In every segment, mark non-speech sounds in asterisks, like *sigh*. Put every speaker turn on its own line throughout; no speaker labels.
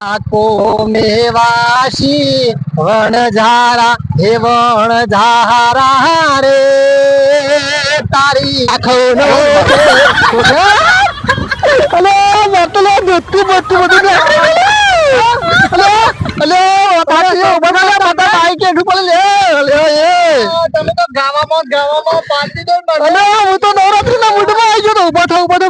આખો મેવાશી વણઝારા હે વણઝારા રે તારી આખો નો અલે મતલો દુત્તુ બત્તુ બધું અલે અલે ઓતાથી ઊભા થા બતા આઈ કે ઢુ પડે લે અલે એ
તમે તો ગાવામાં ગાવામાં પાટી દો
અલે હું તો નવરાત્રી ના મૂડમાં આવી ગયો તો ઊભા થા ઊભા થા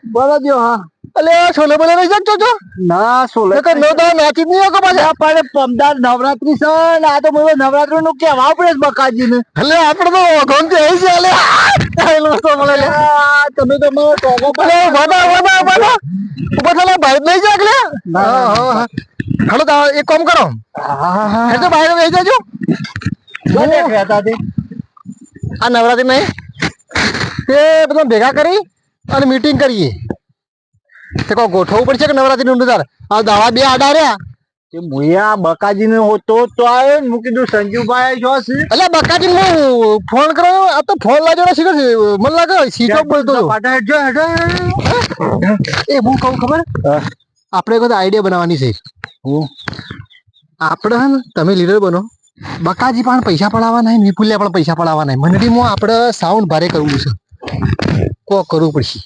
ઊભા થા
દ્યો હા
અલે છોલે બોલે રહી છો.
ના
નકર નો તો નાચી પાછા.
પમદાર નવરાત્રી છે આ તો મને નવરાત્રી નું કેવા પડે છે બકાજી ને
એટલે આપણે તો ગોમ છે અલે. લે.
તમે મને
ભાઈ લઈ જા કે હા હા હા. હાલો તો એક કામ કરો. હે તો બહાર લઈ જજો.
કોને કહેતા તે?
આ નવરાત્રી નહીં એ બધા ભેગા કરી અને મીટિંગ કરીએ. તે કોઈ ગોઠવવું પડશે કે નવરાત્રી નું આ દાવા બે આડા રહ્યા.
તે મુયા બકાજી ને હોતો તો આવ્યો ને. હું કીધું સંજુભાઈ છો છે
એટલે બકાજી હું ફોન કર્યો? આ તો ફોન લાગ્યો ને શીખર મને લાગે સીધો બોલતો હતો.
જો
એ હું કહું ખબર? આપણે કોઈ આઈડિયા બનાવવાની છે. આપણે હે ને તમે લીડર બનો. બકાજી પણ પૈસા પડાવવાના નહીં વિપુલ્યા પણ પૈસા પડાવવા નહીં. મંડળીમાં આપણે સાઉન્ડ ભારે કરવું છે. કો કરવું પડશે.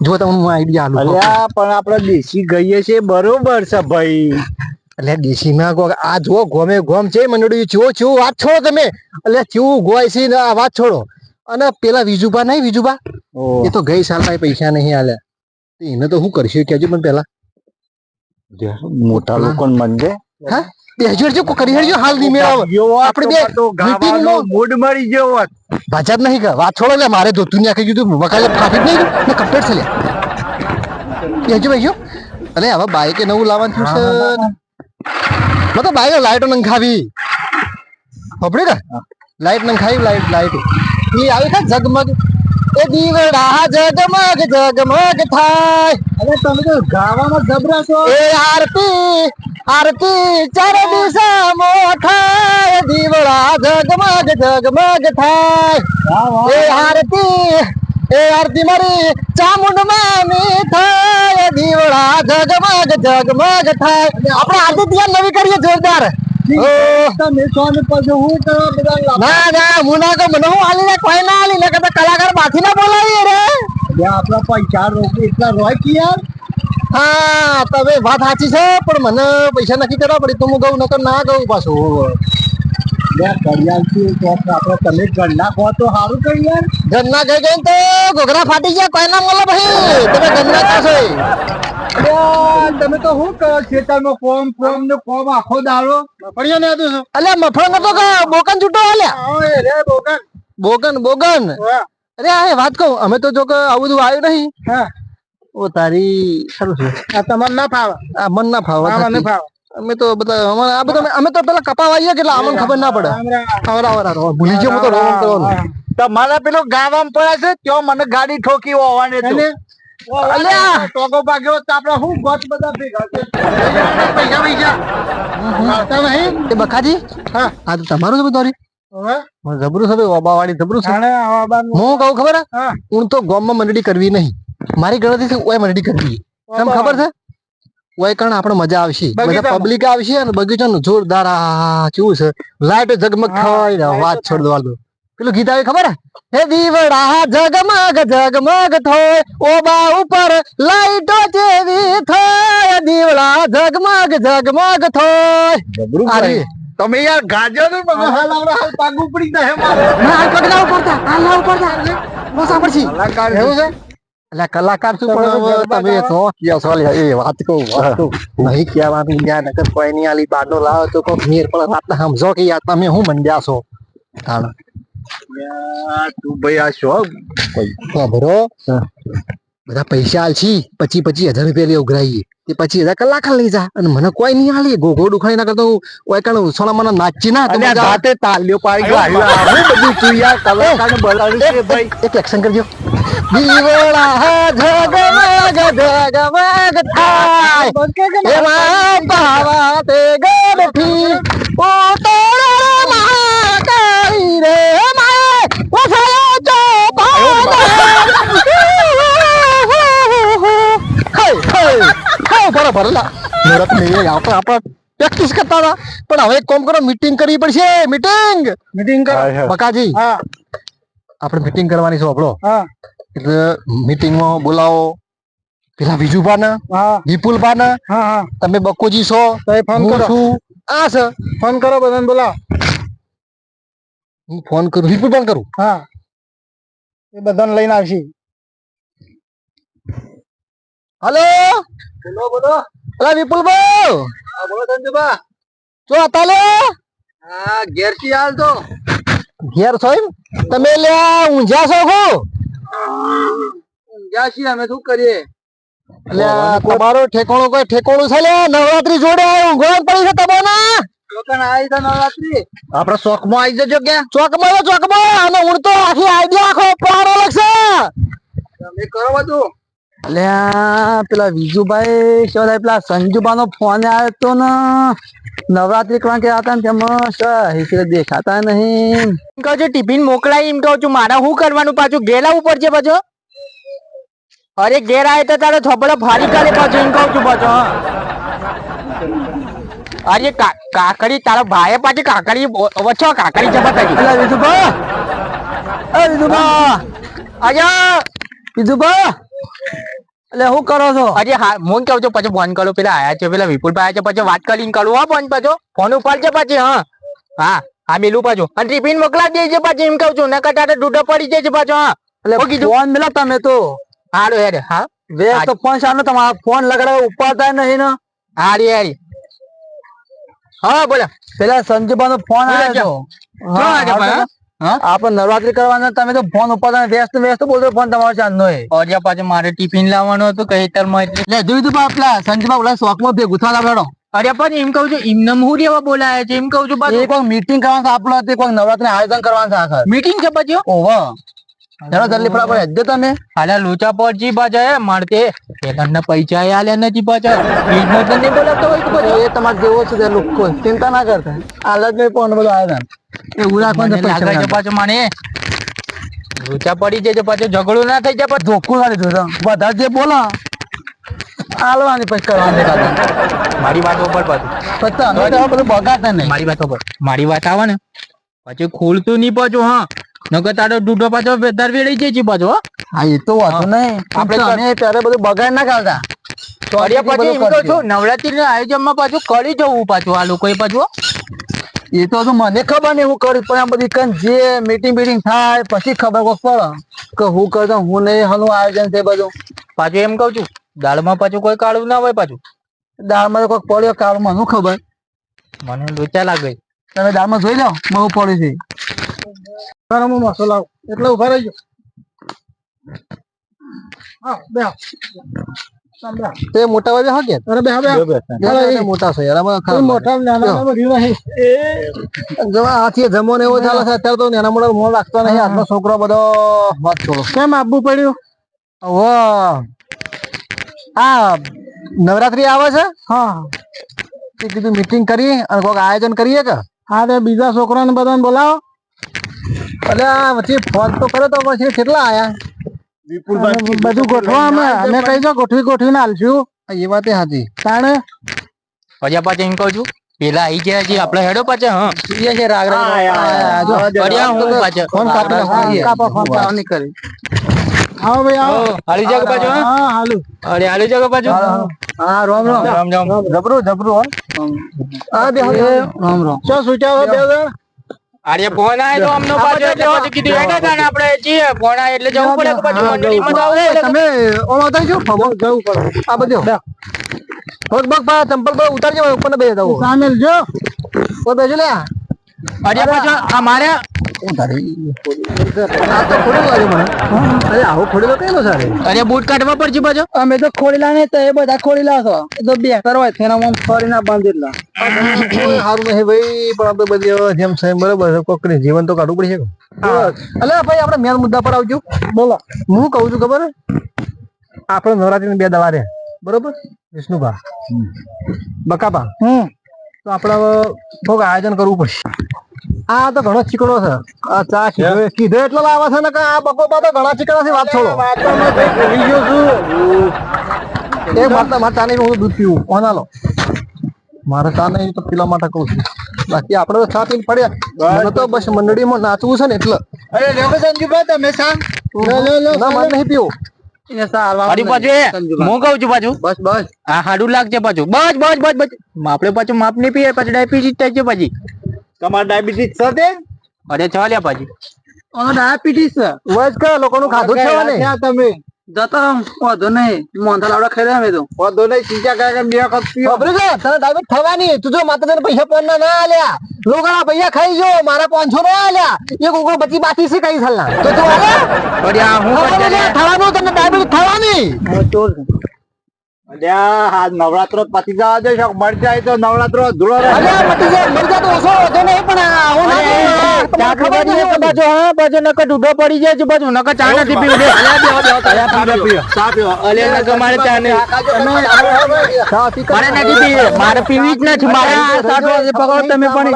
જો તમને હું આઈડિયા આલું
અલ્યા પણ આપણે દેશી ગઈએ છે બરોબર છે ભાઈ.
એટલે દેશીમાં ગો આ જો ગોમે ગોમ છે મંડળી. ચેવો ચેવો વાત છોડો તમે. એટલે ચેવું ગોય છે ને વાત છોડો. અને પેલા વિજુબા નહીં વિજુબા એ તો ગઈ સાલ પૈસા નહીં આલે. એને તો હું કરશું? કેજો મને પેલા.
મોટા લોકો મન દે
હા? બેસજો હેડજો, કરી હેડજો હાલ નહીં આપણે બે meeting નો-
મૂડ મળી ગયો હોત.
ભાજપ નહીં કર વાત છોડો લે મારે ધોતું ને આખી કીધું વકાલે ટ્રાફિક નહીં ને કમ્પ્લીટ છે લે બેસજો બેસજો અરે હવે બાઈકે નવું લાવવાનું થયું છે. મતલબ બાઈક લાઈટો નંખાવી. ખબર કે? લાઈટ નંખાવી લાઈટ લાઈટ. એ આવી કે ઝગમગ એ દીવડા ઝગમગ ઝગમગ થાય.
અરે તમે તો ગાવામાં જબરા છો.
એ આરતી આરતી ચાર દિશા થાય. દીવડા ઝગમગ ઝગમગ થાય. એ આરતી એ આરતી મારી ચામુંડ થાય. દીવડા જગમગ ઝગમગ થાય. આપણે આદિત્ય નવી કરીએ જોરદાર.
હું
ના ના હું ના કહું મને હું હાલી ને કોઈ ના હાલી ને કદાચ કલાકાર બાથી ના બોલાવીએ રે.
આપણા પૈસા રોકી એટલા રોય કે યાર.
હા તમે વાત સાચી છે પણ મને પૈસા નક્કી કરવા પડે તો હું કહું નકર ના કહું પાછું.
તમે ઘરના કહો તો સારું કરી યાર.
ઘરના ગઈ ગઈ તો ઘોઘરા ફાટી ગયા કોઈ ના મળે ભાઈ. તમે ગંદા
યાર, તમે તો શું કરો ખેતરમાં કોમ કોમ ને કોમ આખો દાડો? મફળિયા ને હતું
અલે મફળ નતો કે બોકન છૂટો આલ્યા
રે બોકન.
બોકન બોગન. અરે આ વાત કહું અમે તો જો કે આવું બધું આવ્યું નહીં.
હા.
ઓ તારી સારું છે.
આ તમને ના ફાવે.
આ મન ના ફાવે
આ મને ફાવે.
અમે તો બધા અમારે આ બધા અમે તો પેલા કપા વાઈએ એટલે અમને ખબર ના પડે. આવરા આવરા ભૂલી ગયો હું તો રોવાનું કરવાનું
તમારા પેલો ગાવામાં પડ્યા છે ત્યો મને ગાડી ઠોકી હોવાની તો
અલ્યા!
ટોકો ભાગ્યો તો આપણે શું ગોત બધા ભેગા પૈસા પૈસા આવતા નહીં?
એ બખાજી
હા.
આ તો તમારું છે બધું
હવે?
જબરું છે ઓબા વાળી જબરું છે.
જાણે આવા બાર
હું કહું ખબર? હા.
હું
તો ગામમાં મંડળી કરવી નહીં. મારી ગણતરી છે ઓય મંડળી કરવી. તમને ખબર છે? ઓય કારણ આપણે મજા આવશે. બધા પબ્લિક આવશે અને બગીચાનું જોરદાર આ કેવું છે? લાઈટ ઝગમગ થાય વાત છોડ દો દો. પેલું ગીત આવે ખબર? હે? દીવડા જગમગ જગમગ થોય ઓબા ઉપર લાઈટો જેવી થાય. દીવડા જગમગ જગમગ થોય.
જબરું
આ
ભાઈ.
રે.
તમે યાર ગાજર મને હાલ હાલ પાગું પડી જાય મારે
ના હાલ પગલા ઉપર થા હાલ ના ઉપર થા. બસ આ
કલાકાર
એવું છે? એટલે કલાકાર શું પણ તમે તો કે છો? એ વાત કહું નહીં કહેવાનું યાર નકર કોઈ નહીં આલી બાડો લાવો તો કોક મેર પણ વાત સમજો કે યાર તમે હું મંડ્યા છો? તાણ.
તું ભાઈ આ શોખ
ખબરો બધા પૈસા આલશી પચી પચી હજાર રૂપિયા લઈ ઉઘરાઈએ. તે પચી હજાર કલાક લઈ જા. અને મને કોઈ નહીં હાલી ગોગો દુખાઈ ના કરતો કોઈ કણ સોના મને નાચી ના તો
અને આ
મજા આવે.
જાતે તાલ્યો પાડી ગયો આવું બધું તું યાર કલાકાર ને બોલાવ્યું છે ભાઈ.
એક એક્શન કરજો. દીવડા ઝગમગ ઝગમગ થાય. એમાં પાવા તે ગઢથી. ઓ તોરણમાં કરી રે હે ભરેલા નવરાત્રી નહીં આપણે આપણે પ્રેક્ટિસ કરતા હતા. પણ હવે એક કોમ કરો મીટિંગ કરવી પડશે. મીટિંગ
મીટિંગ કરો.
બકાજી. આપણે મીટિંગ કરવાની છે આપણો.
હા.
એટલે મીટિંગમાં બોલાવો. પેલા વિજુભા ને
હા.
વિપુલભા ને
હા હા.
તમે બકોજી છો
તો ફોન કરો.
છું. આ છે
ફોન કરો બધાને બોલાવો.
હું ફોન કરું. વિપુલ ફોન કરું.
હા. એ બધાને લઈને આવશે.
હલો?
બોલો બોલો.
અલા વિપુલભાઈ!
હા બોલો સંજુભા
જો હતા લે
હા ઘેરથી હાલ તો.
ઘેર છો એમ? તમે લે ઊંઝા છો કો
ઊંઝા છીએ અમે શું કરીએ?
એટલે તમારો ઠેકાણું કોઈ ઠેકોણું છે લે નવરાત્રી જોડે ઊંઘવા પડી છે
તમારા?
આપડે ચોકમાં આવી જજો કે ચોકમાં ચોક ચોકમાં? અને હું તો આખી આઈડિયા આખો પ્લાન અલગ છે
તમે કરો બધું
અલ્યા પેલા વિજુભાઈ શું થાય પેલા સંજુબા નો ફોન આવ્યો હતો ને નવરાત્રી કરવા કે હતા ને તેમાં દેખાતા નહીં.
કહું છું ટિફિન મોકલાય એમ કહું છું મારે શું કરવાનું પાછું? ઘેર ઉપર છે પાછો? અરે ઘેર આવે તો તારો થોબડો ફાડી કાઢે પાછું એમ કહું છું પાછો અરે કાકડી તારો ભાઈ પાછી કાકડી વચ્ચો કાકડી
પેલા વિજુભા. વિજુભા.
અરે
એટલે શું કરો છો?
અરે હા હું કહું છું પછી ફોન કરું પેલા આયા છે પેલા પછી વાત કરીને કરું હા ફોન પાછો. ફોન ઉપાડજે પછી હા. હા હા મિલું પાછું. અને ટિફિન મોકલાવી દેજે પાછી એમ કહું છું. નકર તારે ડૂડો પડી છે પાછો હા.
એટલે ફોન મિલા તમે તો.
હારું હેડ હા.
બે તો ફોન સામે તમારો ફોન લગાડવા ઉપાડતા નહીં ને.
હારી હારી. હા બોલો.
પેલા સંજુબા નો ફોન આવ્યો હા? આપણે નવરાત્રી કરવાના તમે તો ફોન ઉપાડતા વ્યસ્ત વ્યસ્ત બોલતો ફોન તમારો ચાંદનો એ
અરે પાછો મારે ટિફિન લાવવાનું હતું કઈ તરમાં એટલે
એટલે જોયું તું પેલા શોખમાં ભેગું થવા લાગડો
અરે પણ એમ કહું છું એમને હું રેવા બોલાયા છે? એમ કહું છું
એ કોઈ મીટિંગ કરવાનું આપણો હતી કોઈ નવરાત્રી આયોજન કરવાનું આખર.
મીટિંગ છે પાછું?
ચાલો જલ્દી ફટાફટ હેડજો તને
હાલા લોચા પડજી બાજા મારતે પેલા પૈસા આલ્યા નથી પાછા બીજનો તો નહીં બોલાવતો હોય પાછો
એ તમારે જેવો છે તે લોકો ચિંતા ના કરતા. હાલત નહીં પણ બધું આયોજન એવું રાખવાનું
લાગે છે
પૈસા
પાછો મને લોચા પડી જાય છે પાછો ઝઘડો ના થઈ જાય પણ
ધોકું ના લીધું બધા જે બોલા આલવાની પછી કરવાની કાકા
મારી વાત ઉપર પાછું.
પછી અમે તો હવે બધું બગાડતા નહીં.
મારી વાત ઉપર. મારી વાત આવે ને. પછી ખોલતું નહીં પાછું હા. નકર તારો દૂધો પાછો વેદાર વેડાઈ જાય છે પાછો હા.
એ તો વાંધો નહીં.
આપણે
તમે ત્યારે બધું બગાડ ના કરતા
અરે પછી એમ કહું છું નવરાત્રી ના આયોજનમાં પાછું કરી જવું પાછું આ લોકોએ પાછું
એ તો હજુ મને ખબર નહીં હું કરું પણ આ બધી કન જે મીટિંગ બીટિંગ થાય પછી ખબર પડે. કે હું કરતો હું નહીં હનું આયોજન છે બધું.
પાછું એમ કહું છું દાળમાં પાછું કોઈ કાળું ના હોય પાછું.
દાળમાં તો કોઈક પડ્યો કાળમાં શું ખબર?
મને લોચા લાગે.
તમે દાળમાં જોઈ લો બહુ પડ્યું છે.
એટલે ઊભા રહીજો. હા બે
તે મોટા વાગે હા કે?
અરે બે બે
તે મોટા છે યાર આમાં
કોઈ મોટા નાના નાના રહ્યું નહીં.
જો હાથી જમો ને એવો ચાલે છે અત્યારે તો નાના મોટા મોં લાગતો નહીં. આજનો છોકરો બધો વાત છોડો
કેમ આપવું પડ્યું?
ઓ આ નવરાત્રી આવે છે?
હા.
તે કીધું મીટિંગ કરી અને કોઈક આયોજન કરીએ કે?
હા તે બીજા છોકરાને બધાને બોલાવો.
એટલે આ વચ્ચે ફોન તો કર્યો તો પછી કેટલા આયા?
અને બધું ગોઠવા અમે. અમે કઈ જો ગોઠવી ગોઠવીને હાલશું
એ વાત હાથી
તાણે?
પછી પાછું એમ કહું છું પેલા આઈ ગયા છે આપડે હેડો પાછા હા.
એ છે રાગ રાગ.
કર્યા હું પાછા.
ફોન કાપી નાખો.
હા, કાપો ફોન કાપો.
નહીં કરી
આવો ભાઈ આવો.
ઓ, હાલી જાવ પાછો હા?
હા હાલું.
અરે હાલી જાવ પાછો?
હા રામ રામ.
રામ રામ.
જબરું જબરું હો. હા બે
રામ રામ.
ચો સુચાવો બે જણ
અરે ફોન આયો તો અમનો પાછો એટલે પછી કીધું હેડો તાણે આપણે છીએ ફોન આયો એટલે જવું પડે પછી મંડળીમાં તો પડે
તમે ઓમ આવતા છો ફોન
જવું પડે.
આ બધું. પગ પગ પા ચંપલ પર ઉતારજો ઉપર બે દઉં
સામેલ જો.
ઓ બેજો લે.
અરે પાછો અમારે
અરે આવો ખોડેલો કઈ સારે
અરે બૂટ કાઢવા પડશે પાછો?
અમે તો ખોડીલા ને તો એ બધા ખોડીલા છો. તો બે કરવા છે એના ફરી ના બાંધેલા
સારું નહીં ભાઈ પણ આપણે બધી જેમ છે બરોબર છે જીવન તો કાઢવું પડશે અલે ભાઈ આપણે મેન મુદ્દા પર આવજો. બોલો. હું કહું છું ખબર? આપણે નવરાત્રી બે દવા રે. બરોબર? વિષ્ણુભા. બકાબા
હમ.
તો આપણે થોડુંક આયોજન કરવું પડશે. આ તો ઘણો ચીકણો છે. આ ચા કીધો કીધો એટલો લાવે છે ને કે આ બકો તો ઘણા ચીકણા છે વાત છોડો. એક મારે ચા નહીં હું દૂધ પીવું. કોના લો મારે ચા નહીં તો પીલા માટે કહું છું. બાકી આપણે તો ચા પીને પડ્યા. મને તો બસ મંડળીમાં નાચવું છે ને એટલે.
અરે લ્યો સંજુભાઈ તમે સા લો લો લો
ના મારે નહીં પીવું.
પાછું હું કહું છું પાછું?
બસ બસ.
આ હાડું લાગશે પાછું. બસ બસ બસ બસ. આપણે પાછું માપ નહીં પીએ પછી ડાયાબિટીસ થાય છે પછી.
તમારે ડાયાબિટીસ થશે
અરે ચાલ્યા પછી.
ઓનો ડાયાબિટીસ છે.
બસ કે લોકોનું ખાધું છે
તમે.
જતો વાંધો નહીં. મોંધા લાવડા ખાઈ રહ્યા તો.
વાંધો નહીં ચિંતા કરે બે વખત પીઓ.
ખબર છે તને ડાયરેક્ટ થવાની. તું જો માતા પૈસા પોન ના આલ્યા. લોકોના પૈસા ખાઈ જો મારા પાંચસો ના આલ્યા. એક ઉગળ બચી બાકી છે કઈ સાલના. તો તું આલે?
હું
થવાનું તને થવાની.
નવરાત્રો પતી જવા દે છો મળી જાય તો નવરાત્રો ધૂળો.
જાય મરી જાય તો ઓછો વધો નહીં પણ હું
પડી જાય ચા નથી પીવું મારે મારે પીવી જ નથી મારે પકડો તમે પણ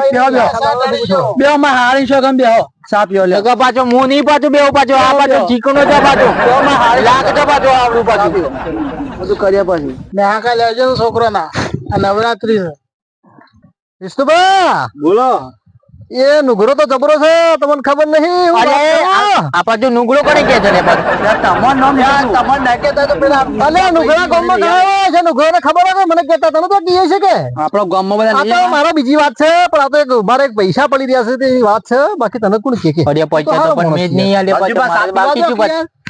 બેહો માં હારી શકો બેહો લે પાછો હું નહીં પાછું બેહો પાછો આ પાછો ચીકણો છે પાછો છે પાછો આવડું પાછું
બધું કર્યા પછી.
ને આ કાલે લેજો છોકરો ના આ નવરાત્રી છે.
વિષ્ણુભા!
બોલો.
એ નુગરો તો જબરો છે તમને ખબર નહીં
અરે
વાત કરું.
આ આ પાછો નુગડો કરી કે છે ને પણ?
તમારું નામ.
તમને નાખે તો પેલા
અલ્યા નુગરા ગામમાં ગયા છે નુગરો ખબર હોય મને કહેતા તને તો કીએ છે કે?
આપણો ગામમાં બધા
આ તો મારા બીજી વાત છે પણ આ તો એક મારે એક પૈસા પડી રહ્યા છે તેની વાત છે બાકી તને કોણ કે કે?
અરે પૈસા તો પણ મેજ જ નહીં આલે પાછો બાકી શું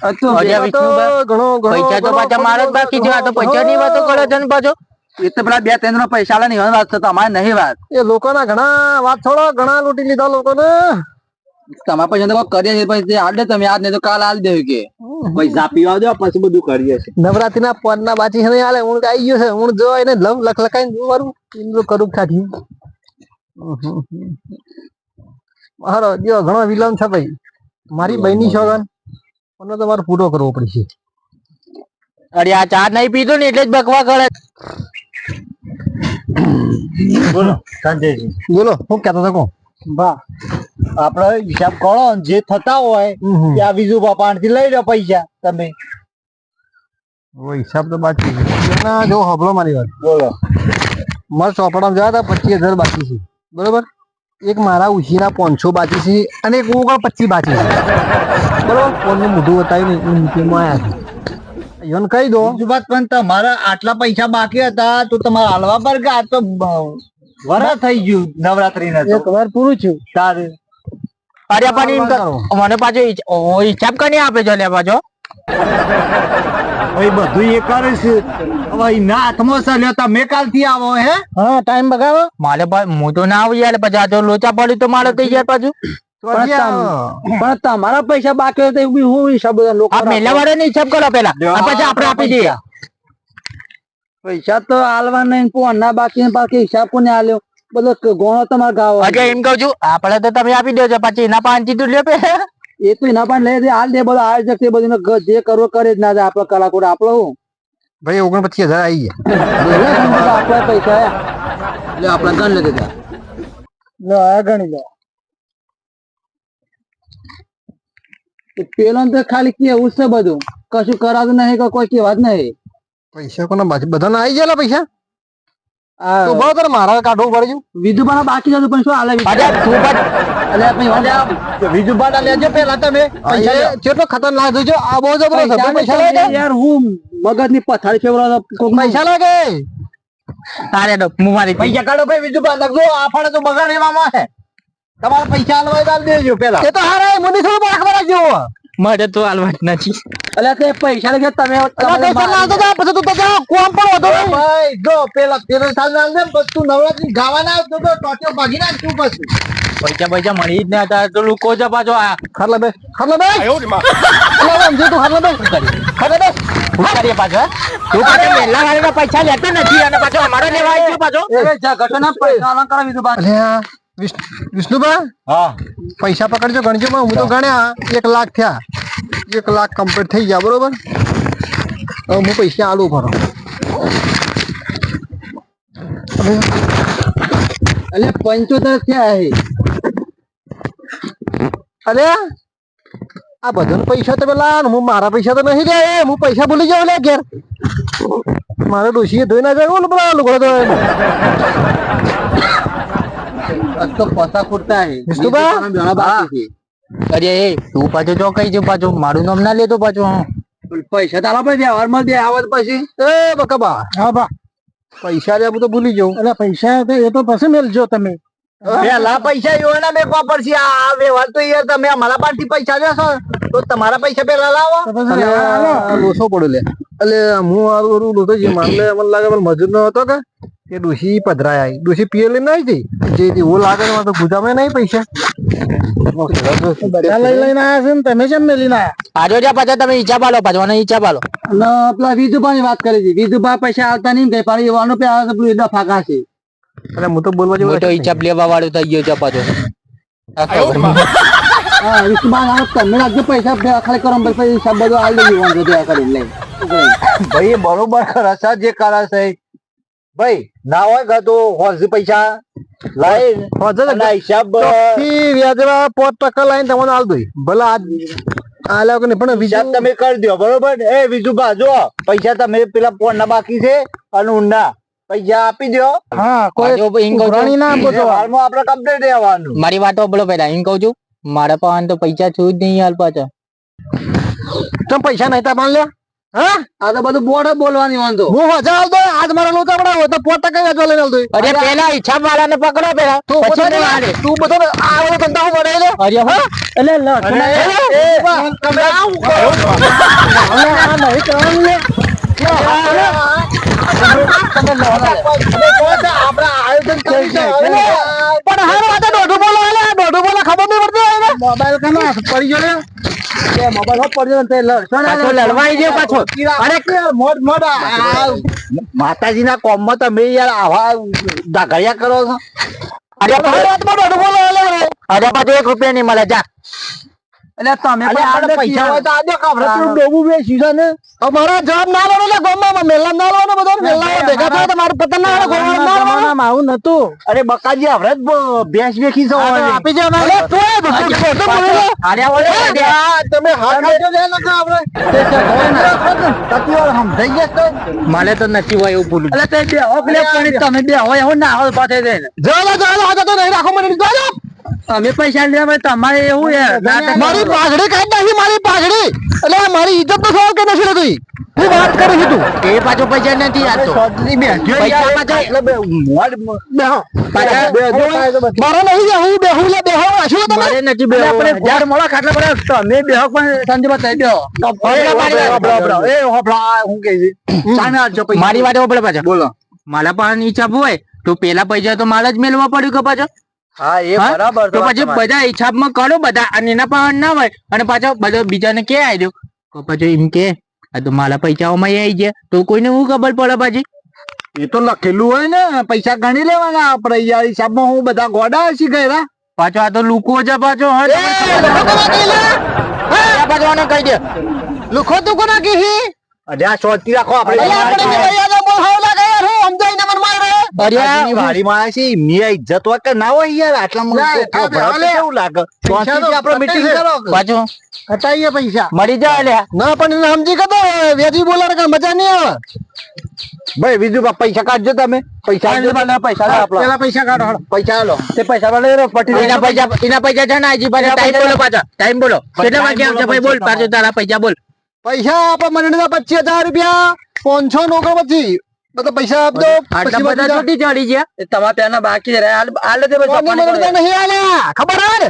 પૈસા તો પાછા મારા જ બાકી છે આ તો પૈસા ની વાતો કરે છે ને પાછો?
એ પેલા બે ત્રણ પૈસા આલે વાત નહીં વાત.
એ ઘણા વાત થોડો ઘણા લૂંટી લીધા લોકોને.
તમારા પૈસા તો કરીએ છીએ પછી તમે આજ નહીં તો કાલ આલ દેવું કે.
પૈસા પીવા દો પછી બધું કરીએ છે
નવરાત્રી ના પદ ના બાચી નહીં હાલે હું આવી ગયો છે હું જો એને લવ લખ લખાઈ કરું ખાધી હારો જો ઘણો વિલંબ છે ભાઈ. મારી બહેની સોગન મને તો મારે પૂરો કરવો પડશે.
અરે આ ચા નહીં પીતો ને એટલે જ બકવા કરે
બોલો સંજયજી
બોલો હું કહેતો હતો
બા આપડે હિસાબ કરો જે થતા હોય કે આ બીજું બાપાણથી લઈ લો પૈસા તમે.
ઓ હિસાબ તો બાકી છે. ના જો હબળો મારી વાત.
બોલો.
મારા ચોપડામાં જવા હતા પચીસ હજાર બાકી છે. બરોબર? એક મારા ઉછીના પાંચસો બાકી છે અને એક હું પચીસ બાકી છે. બરોબર? કોણનું મોઢું બતાવી નહીં હું આવ્યા છે. ઈવન કહી દો.
બીજું પણ તમારા આટલા પૈસા બાકી હતા તો તમારા હાલવા પર કે આ તો વરા થઈ ગયું નવરાત્રી ને
એક વાર પૂરું છું
તારે.
મને પાછો હિસાબ કને આપે છે લે પાછો
બધું એ કરે છે. એના હાથમાં છે લ્યો કાલથી આવો હે?
હા ટાઈમ બગાડો.
મારે હું તો ના આવી યાર પછી આ તો લોચા પડ્યું તો મારે થઈ યાર પાછું.
પણ તમારા *clears throat* પૈસા બાકી હોય તો બી હું હિસાબ બધા લોકો
આ વાળા ને હિસાબ કરો પેલા. પછી આપણે આપી દઈએ.
પૈસા તો નહીં ફોન બાકી બાકી હિસાબ કોને આલ્યો? બધો ગોણો તમારે ગાવ
હજુ એમ કહું છું આપણે તો તમે આપી દેજો પછી એના પાંચી તું લે પે.
એ તો એના પણ લઈ દે હાલ દે બધો આ જશે બધું જે કરવો કરે જ ના જાય આપડે કલાકોડ આપણો હું?
ભાઈ ઓગણપચીસ હજાર આવી ગયા.
આપડા પૈસા આપડે ગણ લે
લો ગણી લો.
પેલો તો ખાલી કેવું છે બધું. કશું કરાતું નહીં કે કોઈ કેવા જ નહીં.
પૈસા કોના બાકી? બધાને આવી ગયા પૈસા?
આ
તો બરાબર મારા કાઢવું પડે
વિધુબાના બાકી જતું પણ શું હાલે
લેજો પેલા તમે.
કેટલો ખતરનાક થયો આ બહુ જબરો પૈસા લાગે
યાર હું મગજની પથારી ફેવરાતો કોક
પૈસા લાગે
તારે હું મારી
પૈસા કાઢો ભાઈ વિધુભાઈ લખજો આ ફાળે તો બગાડ એવામાં છે તમારે પૈસા હાલવા દાલ દેજો પેલા.
એ તો હારા મુની થોડું રાખવા રાખજો
મારે તો હાલવા નથી.
અલ્યા તે પૈસા લગે તમે
પૈસા લાવતો જા પછી તું તો કોમ પણ વધો
ભાઈ જો પેલા તેરો સાલ ના પછી તું નવરાત્રી ગાવા ના આવતો તો ટોટિયો ભાગી નાખતું પછી.
પૈસા પૈસા મળી જ ને હતા તો લોકો છે પાછો આ.
ખરલે બે ખરલે બે. અલા આમ જે તું ખરલે બે. ખરલે બે.
શું કરીએ પાછો તું પાછો મેલા વાળાના પૈસા લેતો નથી અને પાછો અમારો લેવા આવી ગયો પાછો.
એ ના પૈસા અલંકાર
અલ્યા વિષ્ણુ વિષ્ણુબા
હા.
પૈસા પકડજો ગણજો હું તો ગણ્યા. એક લાખ થયા. એક લાખ કમ્પ્લીટ થઈ ગયા બરોબર? હવે હું પૈસા આલુ ભરો.
અલ્યા પંચોતેર થયા હે.
અરે આ બધાના પૈસા તમે લા હું મારા પૈસા તો નહીં ગયા હું પૈસા ભૂલી જાઉં લે ઘેર. મારે ડોશીએ ધોઈ ના જાય બોલો બોલા લુગડો ધોયો
ખૂટતા હે.
અરે તું પાછો જો કઈ છે પાછો. મારું નામ ના લેતો પાછો.
પૈસા તારા પર વ્યવહારમાં બે આવત પછી.
એ બકબા. હા બા. પૈસા રે તો ભૂલી જવું
એટલે પૈસા એ તો પછી મેલજો તમે.
પેલા પૈસા યોના મેકવા પડશે. આ વ્યવહાર તો યાર તમે અમારા પાસેથી પૈસા લેશો તો તમારા પૈસા પેલા લાવો.
લોસો પડ્યો લે. એટલે હું આરું લોસો જે મને લાગે મજૂર નો હતો કે? એ ડોશી પધરાય આવી ડોશી પીએ લઈને આવી હતી જે એવું લાગે ને તો ગુજામે નહીં પૈસા.
બધા લઈ લઈને આયા છે ને તમે કેમ મેલીને આયા?
આજો જ્યાં પાછા તમે ઈચ્છા પાલો પાછો અને ઈચ્છા પાલો
અને પેલા વિધુભા ની વાત કરી છે વિધુભા પૈસા આવતા નહીં કઈ પણ એવાનો પે આવે પેલું એડા ફાકા છે.
અને હું તો બોલવા જેવું
તો ઈચ્છા લેવા વાળો થઈ ગયો છે પાછો.
હા ના તમે રાખજો પૈસા ખાલી કરો પછી હિસાબ બધો લઈ.
ભાઈ બરોબર કરે છે જે કરે છે ભાઈ ના હોય તો હોજ પૈસા લાઈ ના હિસાબ
વ્યાજવા પોત ટકા લઈને તમને આલ દઈ. ભલે આજ આલ્યો કે પણ
હિસાબ તમે કરી દો બરોબર? એ વિજુભા જો પૈસા તમે પેલા ફોન ના બાકી છે અને ઊંડા. પૈસા આપી દો
હા
કોઈ એમ કહું છું,
ના
હાલમાં આપણે કમ્પ્લીટ રહેવાનું.
મારી વાતો બોલો પેલા એમ કહું છું. મારા પાસે તો પૈસા છું જ નહીં હાલ પાછા.
તમે પૈસા નહીં તા માન લે હા
આ તો બધું બોર્ડ બોલવાની વાંધો
હું હજાર આવતો આજ મારા લોચા પડા તો પોત ટકા વ્યાજવા લઈને આલ
અરે પેલા ઈચ્છા વાળાને પકડો પેલા
તું
પછી
બધા તું બધો આ ધંધા હું બનાવી લે
અરે હા
એટલે લડું તમે આવું કરો પણ હારો આ તો દોઢું બોલો આલે દોઢું બોલો ખબર નહીં પડતી હવે મોબાઈલ કનો પડી લે એ મોબાઈલ હો પડી ને તે લડશો ને
લડવાઈ ગયો પાછો.
અરે કે મોડ મોડ
માતાજી ના કોમમાં તમે યાર આવા દાઘડિયા કરો છો.
અરે પાછો એક રૂપિયા નહીં મળે જા.
એટલે તમે પણ દે
પૈસા હોય તો આજે કાપડે ડોબું બે છે ને?
અમારા જવાબ ના લો ને ગોમમાં મેલા ના લો ને બધો મેલા ભેગા થાય તો મારું પતન ના આવે ગોમમાં ના લો આવું? નતું
અરે બકાજી હવરત ભેંસ વેખી છો
આપી દે અરે તું બોલે
અરે ઓલે.
તમે હાથ આપજો ને નકર આપણે
તતીવાર સમજાઈ ગયા તો
મને તો નથી હોય એવું ભૂલું.
એટલે તે બે ઓકલે પણ તમે બે હોય એવું ના હોય પાછે દે
જાલો જાલો હાથ તો નહીં રાખો મને. જાલો
અમે પૈસા લે ભાઈ તમારે એવું હે
મારી પાઘડી કાઢ નાખી મારી પાઘડી. એટલે મારી ઇજ્જત સવાલ કરી નથી તું હું વાત કરું છું તું.
એ પાછો પૈસા નથી આપતો. પૈસા
યાર,
પાછા-
એટલે બે મોઢ મ-
બેહો.
પાછા
મારે નહીં બેહું બેહું લે બેહો. શું તમે?
મારે નથી
એટલે આપણે
બેહવું.
ઘર ખાટલા પર તમે બે પણ સંજય બતાવી દો
એ હું કહે સામે આવજો
મારી વાત હોપડે પાછા.
બોલો.
મારા પાસે ઈચ્છા હોય તો પેલા પૈસા તો મારે જ મેળવવા પડ્યું કે પાછો?
હા એ બરાબર
તો પછી બધા હિસાબમાં કરો બધા અને એના પાસે ના હોય અને પાછો બધો બીજાને કે આવી દો પછી એમ કે આ તો મારા પૈસાઓમાં આવી ગયા. તો કોઈને હું ખબર પડે પાછી?
એ તો લખેલું હોય ને પૈસા ગણી લેવાના આપણે યાર હિસાબમાં હું બધા ગોડા હસી ગયા
પાછો આ તો લુકો છે પાછો પાછો કહી દે.
લુખો તું કોના કી
અરે આ શોધતી રાખો
આપડે આપણે
અરે
માતાજીની વાડીમાં આવ્યા છીએ, ઇજ્જત હોય ના હોય યાર આટલા મને
આ બે હાલે.
કેવું લાગે?
પૈસા તો
આપણે મીટિંગ કરો.
પાછો?
હટાઈએ પૈસા.
મરી જાય લ્યા
ના પણ સમજી કદો વેજી બોલાર કે મજા નહીં આવે.
ભાઈ બીજું પૈસા કાઢજો તમે. પૈસા
પૈસા
પેલા પૈસા કાઢો
પૈસા લો
તે પૈસા વાળા પટી
એના પૈસા એના પૈસા છે ને આજી પાછા ટાઈમ બોલો પાછા. ટાઈમ બોલો. કેટલા વાગે આવશે ભાઈ? બોલ પાછો તારા પૈસા બોલ.
પૈસા આપણે મને પચીસ હજાર રૂપિયા. પાંચસો નોકર પછી. બધા પૈસા આપજો.
આટલા બધા છોટી ચડી ગયા.
તમારા પેના બાકી
નહીં આલ્યા? ખબર હે?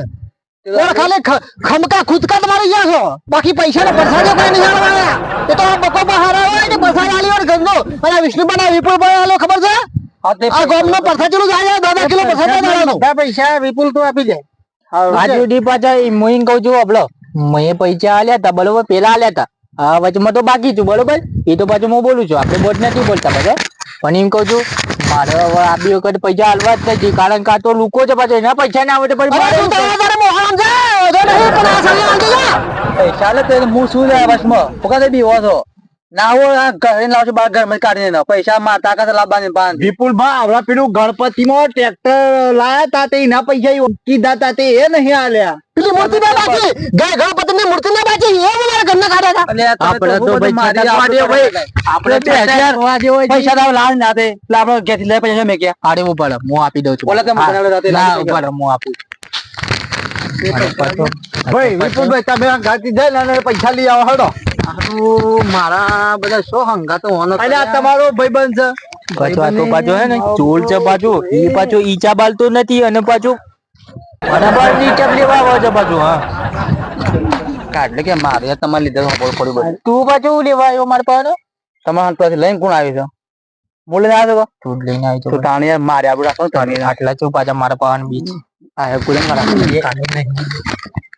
ને ખાલી ખમકા ખુદકા તમારે ગયા છો. બાકી પૈસા ને પરસાદો કઈ નહીં આલવાના. એ તો બકો બહાર આવે ને પરસાદ આલી હોય ગંગો અને આ વિષ્ણુભાઈ ના વિપુલભાઈ આલો ખબર છે? આ ચેલું જાય?
પૈસા વિપુલ તો આપી દે.
આજ પાછા મોઈન કહું છું અબલો મેં પૈસા આલ્યા તા બરોબર પેલા આલ્યા હતા આ વચમાં તો બાકી છું બરોબર? એ તો પાછું હું બોલું છું આપણે બોટ નથી બોલતા બધા પણ એમ કહું છું મારે હવે આ બી વખત પૈસા હાલવા જ નથી કારણ કે આ તો લુકો છે પાછો એના પૈસા ના આવે તો પછી.
પૈસા લે તે હું શું જાય બસમાં પોકા બી હોવા છો ના હોય આ ઘરે લાવજો બાર ઘરમાં કાઢીને લાવો. પૈસા માતા તાકાત લાવવાની વિપુલ
વિપુલભાઈ આવડા પેલું ગણપતિમાં ટ્રેક્ટર લાયા તા તે એના પૈસા ઈ કીધા તા તે એ નહીં આલ્યા.
પેલી મૂર્તિ ના બાકી. ગણપતિ ની મૂર્તિ ના બાકી. એ મારા ઘરના કાઢ્યા
તા.
આપણે તો ભાઈ
મારી તો આપણે બે હજાર પૈસા લાવ લાવ ના તે એટલે આપણે ઘેરથી લઈ પૈસા મેં ક્યાં?
આડે હું રહો, હું આપી દઉં છું.
બોલે તમે
હા.
મને રાતે
ના ઉપર હું આપું.
ભાઈ. વિપુલભાઈ તમે આ જાય ને પૈસા લઈ આવો હડો.
મારા બધા શો હંગાતો હોનો
અને તમારો ભાઈબંધ છે.
પાછો આ તો પાછો હે ને ચોર છે પાછો. એ પાછો ઈચા બાલતો નથી અને પાછો અને પાછો ઈચા લેવા આવે છે પાછો હા.
કાઢલે કે મારે તમારે લીધે ખબર પડી બધું.
તું પાછો લેવા આવ્યો મારા પાસે?
તમારા હાથ પરથી લઈને કોણ આવ્યું છે? બોલે ના આવ્યો
તું લઈને આવ્યો
તો
છો
તાણી યાર મારે આપણે રાખો તાણી
આટલા ચો પાછા મારા પાવાની બીચ.
આ કુલે મારા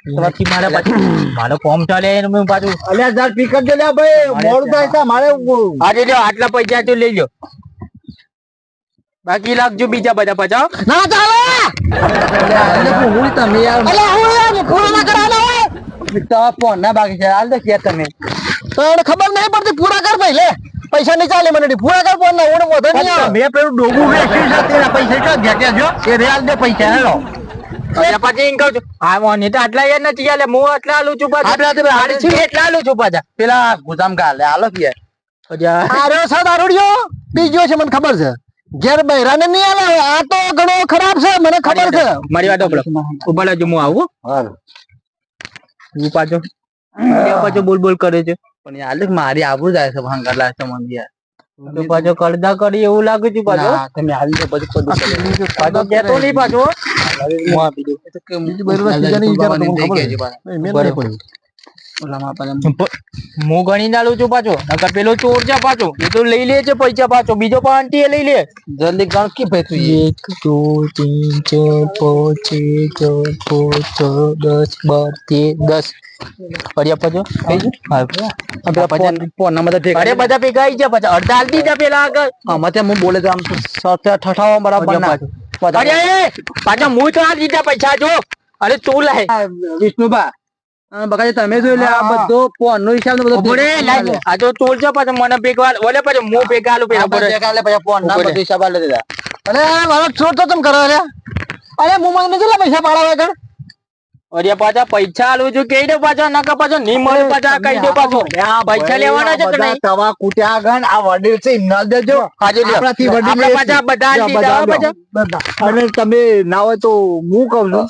નથી મારે પાછું મારો ફોર્મ ચાલે મેં પાછું.
અલ્યા હજાર પીકર દે લ્યા ભાઈ. મોડું થાય છે મારે
આજે જો આટલા પૈસા તો લઈ લો બાકી લાગજો બીજા બધા પાછા
ના ચાલે!
હું તમે યાર
અલ્યા હું યાર પૂરો ના કરાવવાનો હોય.
તો ફોન ના બાકી છે હાલ દે કે તમે
તો એને ખબર નહીં પડતી પૂરા કર ભાઈ લે. પૈસા નહીં ચાલે મને પૂરા કર ના ઓને વધે નહીં
મેં પેલું ડોગું વેચ્યું છે તેના પૈસા ક્યાં ગયા કે જો એ રેલ દે પૈસા હેલો.
પછી પછી એમ કહું છું હા મોને તો આટલા યાર નથી ચાલે હું આટલા આલું છું પાછા. છે. એટલા આલું છું પાછા.
પેલા ગુજામ ગાલે હાલો કે
આરો છે દારૂડિયો? બીજો છે મને ખબર છે. ઘેર બૈરાને નહીં આલે આ તો ઘણો ખરાબ છે મને ખબર છે.
મારી વાત ઊભા રહેજો હું આવું હું. પાછો પાછો બોલ બોલ કરે છે.
પણ યાર મારી આબરૂ જાય છે ભંગાર લાગે છે મને યાર.
પાછો કરદા કરી એવું લાગે છે પાછો.
તમે આવી તો બધું
પાછો કેતો નહીં પાછો હું
એ તો
મને ખબર છે.
પાછા.
હું ગણી નકર પેલો ચોર છે પાછો એ તો લઈ લે છે પૈસા પાછો બીજો પણ આંટી લઈ લે
જલ્દી ગણ ભાઈ
એક દો તીન ચાર પાંચ દસ બાર તેર દસ ફરિયા? હા.
ફોનના બધા
ભેગા પાછા અડધા હાલતી જા પેલા આગળ
આમાં મતે હું બોલે તો આમ સાથે ઠઠાવા બરાબર ના.
અરે પાછા હું તો આ દીધા પૈસા જો. અરે તું લાય
વિષ્ણુભા આ બકાજી તમે જોઈ લે આ બધો ફોન નો હિસાબ બધો
લાય. આ તો ચોર છે પાછો મને ભેગા ઓલે પાછો હું ભેગા આલું પેલા
આપણે લે પછી ફોન ના બધો હિસાબ આલે દીધા.
અરે મારો તો તમે કરો અરે. અરે હું મને કેટલા પૈસા પાડાવે કર
અરે પાછા પૈસા આલું છું કહી દે પાછા નકા પાછો નહીં મળે પાછા કહી દે પાછો. પૈસા લેવાના છે નહીં?
તવા કૂટ્યા ગણ આ વડીલ છે ન દેજો
આજે
આપણાથી વડીલ
પાછા બધા
બધા. અને તમે ના હોય તો હું કહું છું.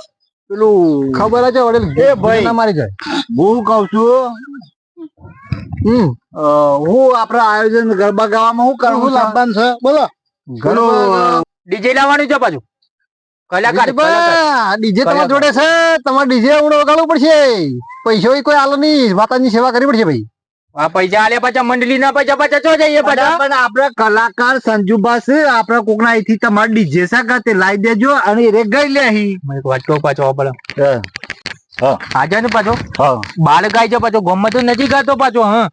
પેલું
ખબર છે વડીલ?
એ ભાઈ.
મારી જાય.
હું કહું છું
હમ.
હું આપડે આયોજન ગરબા ગાવામાં હું કરવું
શું
છે?
બોલો.
પેલું
ડીજે લાવવાનું છે પાછું. કલાકાર.
ડીજે તમારા જોડે છે તમારે ડીજે ઉડો વગાડવું પડશે. પૈસો કોઈ આલો નહીં માતાની સેવા કરવી પડશે ભાઈ.
આ પૈસા આલે પાછા મંડળી ના પૈસા પાછા જઈએ પાછા?
પણ આપડે કલાકાર સંજુબા છે આપડે કોક ના અહીંથી તમારે ડીજે છે તે લાવી દેજો અને ગઈ લે અહીં.
એક વાત કહું પાછો આપણે આજે ને પાછો? બાળ ગાય છે પાછો ગમે તો નથી ગાતો પાછો હા.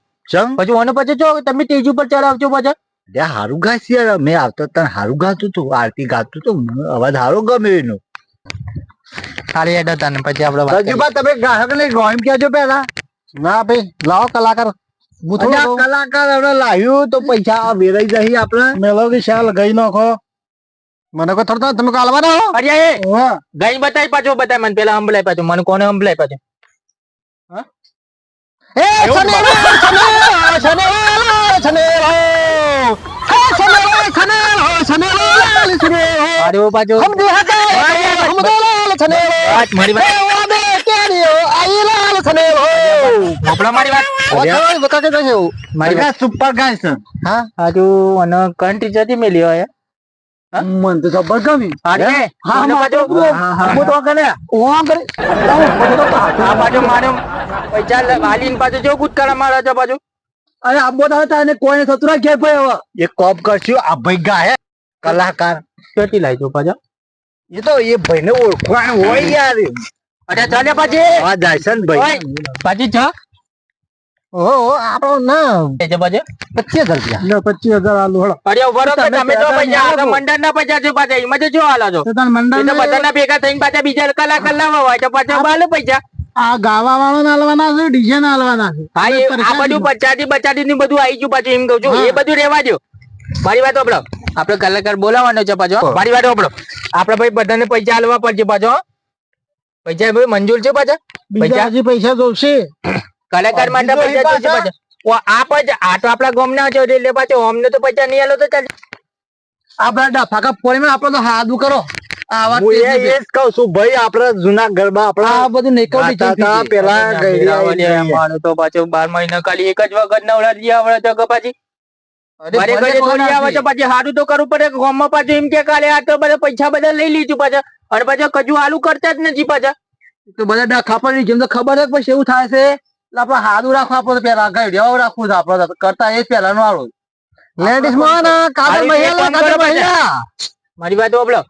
પછી ઓને પછી જો તમે તેજ ઉપર ચડાવજો પાછા.
ત્યાં હારું ગાય યાર મેં આવતો તને હારું ગાતું તું આરતી ગાતું તું અવાજ હારો ગમે એનો.
ખાલી હેડ તને પછી આપણે
રજુભા તમે ગ્રાહક ને ગોઈમ કહેજો પેલા
ના ભાઈ લાવો કલાકાર.
કલાકાર હવે લાવ્યું તો પૈસા વેરાઈ જાય આપણે. મેલોડી શાલ ગઈ નાખો.
મને કોઈ થોડો તમે કોઈ આલવાના હો?
અરે એ ગઈ બતાય પાછો બતાય મને પેલા હંભળાય પાછો મને કોને હંભળાય પાછો?
એ સને સને સને સનેરો લાલ સનેરો
અરે ઓ પાછો
હમ દિહાતે હમ દે લાલ છને
વાત મારી
વાત.
વાત
વાદે કેરીઓ આઈ લાલ સનેરો
મોકલો મારી વાત.
ઓય વકા કે છે
મારી વાત.
સુપર ગાઈસ
હા?
આજુ અન કન્ટ્રી જતી મેલી હોય
મન તો ખબર ગમી.
અરે
હા,
મને
હા,
તો કને
ઓ કરે
આ પાછો મારો પૈસા વાલીન પાછો જો ગુટકારા મારા જો પાછો
અરે આબો તો હતા અને કોઈને સતુરા ઘેર પડ્યો
એક કોપ કરશું. આ ભાઈ ગાય કલાકાર.
ચોટી લાવજો પાછો
એ તો એ ભાઈ ને ઓળખવાનું હોય યાર.
અરે ચાલે પાછી.
હા જાયસન ભાઈ.
પાછી છ?
ઓ આપણો ના
પાછો?
પચીસ હજાર રૂપિયા.
પચીસ હજાર આલુ હળો.
અરે ઊભો રહો
તમે
પૈસા તો મંડળ ના પૈસા છે પાછા એમાં જો હાલો છો
મંડળ
એટલે બધાના ભેગા થઈને પાછા બીજા કલાકાર લાવવા હોય તો પાછા બાલે પૈસા.
આ ગાવા વાળો નાલવાના છે ડીજે ના છે?
હા આ બધું ની બધું આવી ગયું પાછું એમ કહું છું. એ બધું રહેવા દો મારી વાત આપણો આપણે કલાકાર બોલાવવાનો છે પાછો મારી વાત આપણો આપડે ભાઈ બધાને પૈસા આલવા પડશે પાછો પૈસા ભાઈ મંજૂર છે પાછા? પૈસા?
હજી પૈસા જોશે.
કલાકાર માટે પૈસા જોશે પાછા. આ તો આપડા ગોમ ના છે એટલે પાછો અમને તો પૈસા નહીં આલો તો ચાલશે
આપડા ડફાકા પોળીમાં આપણે તો હાદું કરો.
પેલા
તો પાછો બાર મહિના ખાલી એક જ વખત નવરાત્રી આવડે તો કે પાછી? મારે ઘરે થોડી આવે તો પછી સારું તો કરવું પડે. ગામમાં પાછું એમ કે કાલે આ તો બધા પૈસા બધા લઈ લીધું પાછા. અને પાછા કજુ આલુ કરતા જ નથી પાછા.
તો બધા ડખા પડી જેમ તો ખબર છે પછી એવું થાય છે? હાદું રાખવું પેલા ગઈડિયા રાખવું છે આપણે કરતા એ પેલા નો
લેડીઝમાં કાદર કાદર
કરો મારી વાત ઓબળો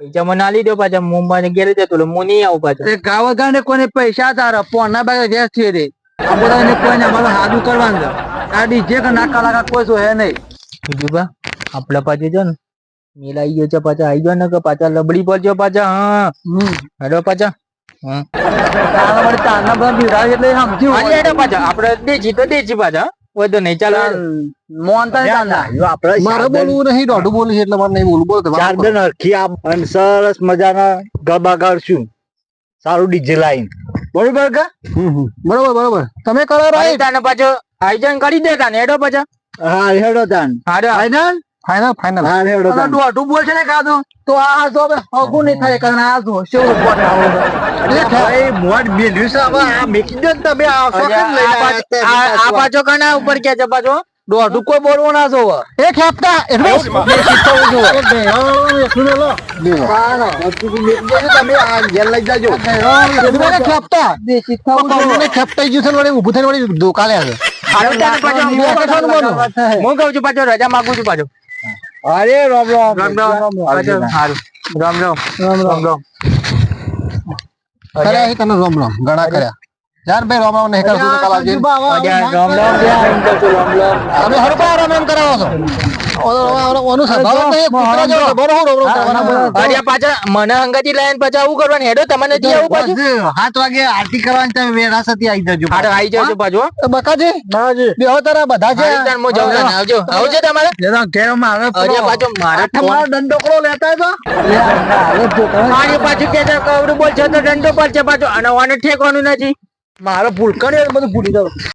પૈસા મને આલી દો પાછા. મુંબઈ ઘેરે જતો. હું નહીં આવું પાછા.
ગાવા ગાને કોને પૈસા તારા પોના બાગે વ્યસ્ત છે રે. આ બધા કોઈને અમારે હાદું કરવાનું આ ડીજે કે નાકા કલાકાર કોઈ શું હે નહીં.
બીજું બા આપડા પાછું છે ને મેલ આવી ગયો છે પાછા આવી ગયો ને કે પાછા લબડી પર જો પાછા હા. હેડો પાછા. આપડે દેશી તો દેશી પાછા. વધુ નહીં ચાલો
મોનતા તારના
જો આપણે
મારે બોલવું નહીં દોઢું બોલું છે એટલે મારે નહીં બોલવું. બોલો
અને સરસ મજાના ગરબા ગાળશું સારું ડીજે લાઈન. બરોબર કે.
બરોબર બરોબર. તમે કરો રાઈટ
પાછો આયોજન કરી દેતા ને હેડો પાછા.
હા હેડો તાન.
ફાઈનલ
ફાઇનલ ફાઇનલ
હા હેડો તાન.
દોઢું બોલ છે ને કાદો તો આ જો હવે હગું નહીં થાય કારણ આ જો શેવડું ઉપર આવો
અરે ભાઈ મોટ બેલ્યું છે હવે આ મેકી દો તમે આ
આ પાછો-
તે
આ- આ
પાછો
કના ઉપર કે છે પાછો?
દોઢું કોઈ બોલવું ના જોવે.
એ ખેપતા એટલે એ બેહો, એકલું ને લો.
તમે આ જેલ લઈ જાજો.
ખેપતા ખેપતાઈ ગયું છે વળી ઊભું થઈને વળી ધોકા લે છે
હું છું પાછો રજા માગું છું પાછો
અરે રામ રામ
રામ રામ હારું રામ રામ રામ રામ
કર્યા તને રોમ રોમ ઘણા કર્યા ચાર ભાઈ રોમ રોમ નહીં કરશું કાલ આવજે
રામ રામ રામ એમ કહું છું રામ રામ
તમે હરપા રોમ એમ કરાવો છો
મને લઈને પાછા આવું કરવાનું. હેડો તમને આવું પાછું.
સાત વાગે આરતી કરવાની તમે વેરાસતી આવી જજો.
આવી જાવ પાછું
બકાજી બેહો તારા બધા છે.
હું જાઉં આવજો. આવજો તમારે.
ઘેર મારે
અરે પાછો મારા
તમારો દંડોકડો લેતા
મારી પાછું કે કવડું બોલ છે તો દંડો પર છે પાછો. અને ઠેકવાનું નથી.
મારે ભૂલકણ બધું ભૂલી જાવ